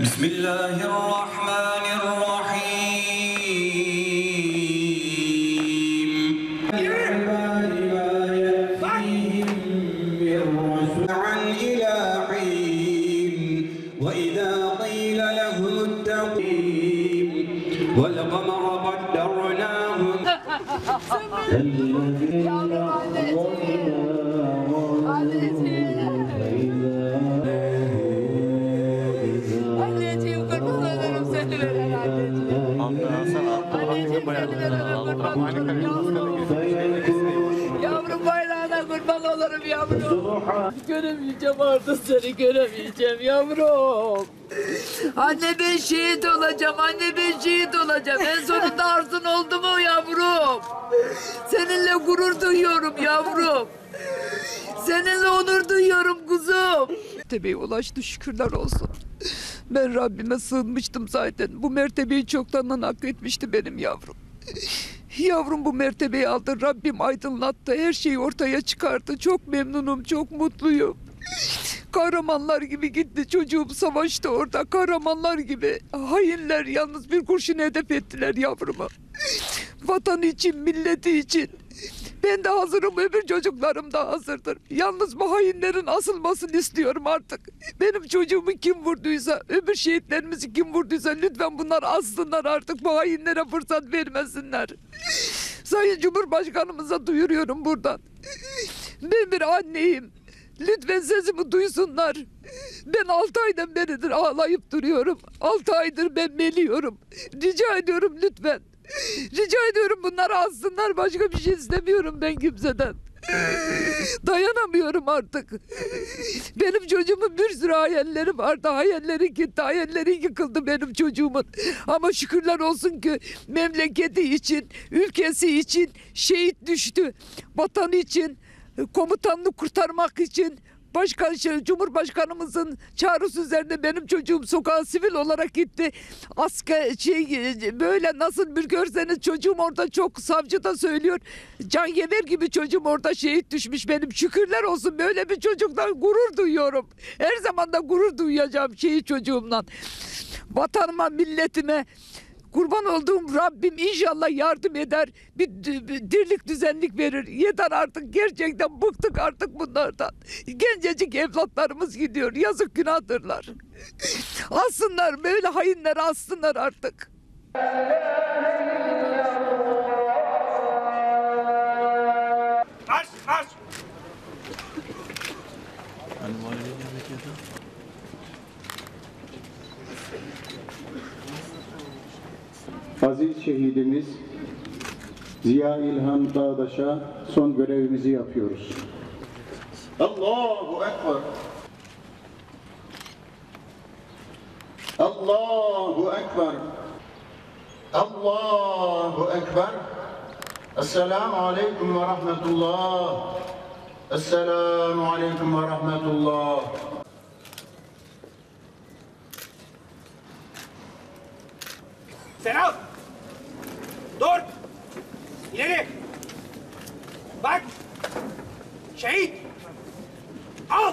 بسم الله الرحمن الرحيم. لعباد ما يأتيهم من رسول عن إلى حين وإذا قيل لهم اتقوا والقمر قدرناه Anneciğim yavrum. Bayrağına kurban olurum yavrum. Göremeyeceğim artık seni göremeyeceğim yavrum. Anne ben şehit olacağım, anne ben şehit olacağım. En sonunda arzun oldu mu yavrum? Seninle gurur duyuyorum yavrum. Seninle onur duyuyorum kuzum. Mertebeye ulaştı şükürler olsun. Ben Rabbime sığınmıştım zaten. Bu mertebeyi çoktan hak etmişti benim yavrum. Yavrum bu mertebeyi aldı. Rabbim aydınlattı. Her şeyi ortaya çıkardı. Çok memnunum, çok mutluyum. Kahramanlar gibi gitti çocuğum savaştı orada kahramanlar gibi. Hainler yalnız bir kurşun hedef ettiler yavrumu. Vatan için, milleti için. Ben de hazırım, öbür çocuklarım da hazırdır. Yalnız bu hainlerin asılmasını istiyorum artık. Benim çocuğumu kim vurduysa, öbür şehitlerimizi kim vurduysa lütfen bunlar assınlar artık. Bu hainlere fırsat vermesinler. Sayın Cumhurbaşkanımıza duyuruyorum buradan. Ben bir anneyim. Lütfen sesimi duysunlar. Ben altı aydan beridir ağlayıp duruyorum. Altı aydır ben meliyorum. Rica ediyorum lütfen. Rica ediyorum bunları alsınlar. Başka bir şey istemiyorum ben kimseden. Dayanamıyorum artık. Benim çocuğumun bir sürü hayalleri vardı. Hayalleri gitti. Hayalleri yıkıldı benim çocuğumun. Ama şükürler olsun ki memleketi için, ülkesi için şehit düştü. Vatanı için, komutanını kurtarmak için Başkan Cumhurbaşkanımızın çağrısı üzerine benim çocuğum sokağa sivil olarak gitti. Asker şey böyle nasıl bir görseniz çocuğum orada çok savcı da söylüyor. Can Yener gibi çocuğum orada şehit düşmüş benim. Şükürler olsun böyle bir çocuktan gurur duyuyorum. Her zaman da gurur duyacağım şehit çocuğumdan. Vatanıma, milletime Kurban olduğum Rabbim inşallah yardım eder. Bir, bir dirlik düzenlik verir. Yeter artık gerçekten bıktık artık bunlardan. Gencecik evlatlarımız gidiyor. Yazık günahdırlar. Alsınlar böyle hainler alsınlar artık. Aziz şehidimiz Ziya İlhan Dağdaş'a son görevimizi yapıyoruz. Allahu Ekber. Allahu Ekber. Allahu Ekber. Esselamu Aleyküm ve Rahmetullah. Esselamu Aleyküm ve Rahmetullah. Selam. Dur. İleri. Bak. Şehit. Al.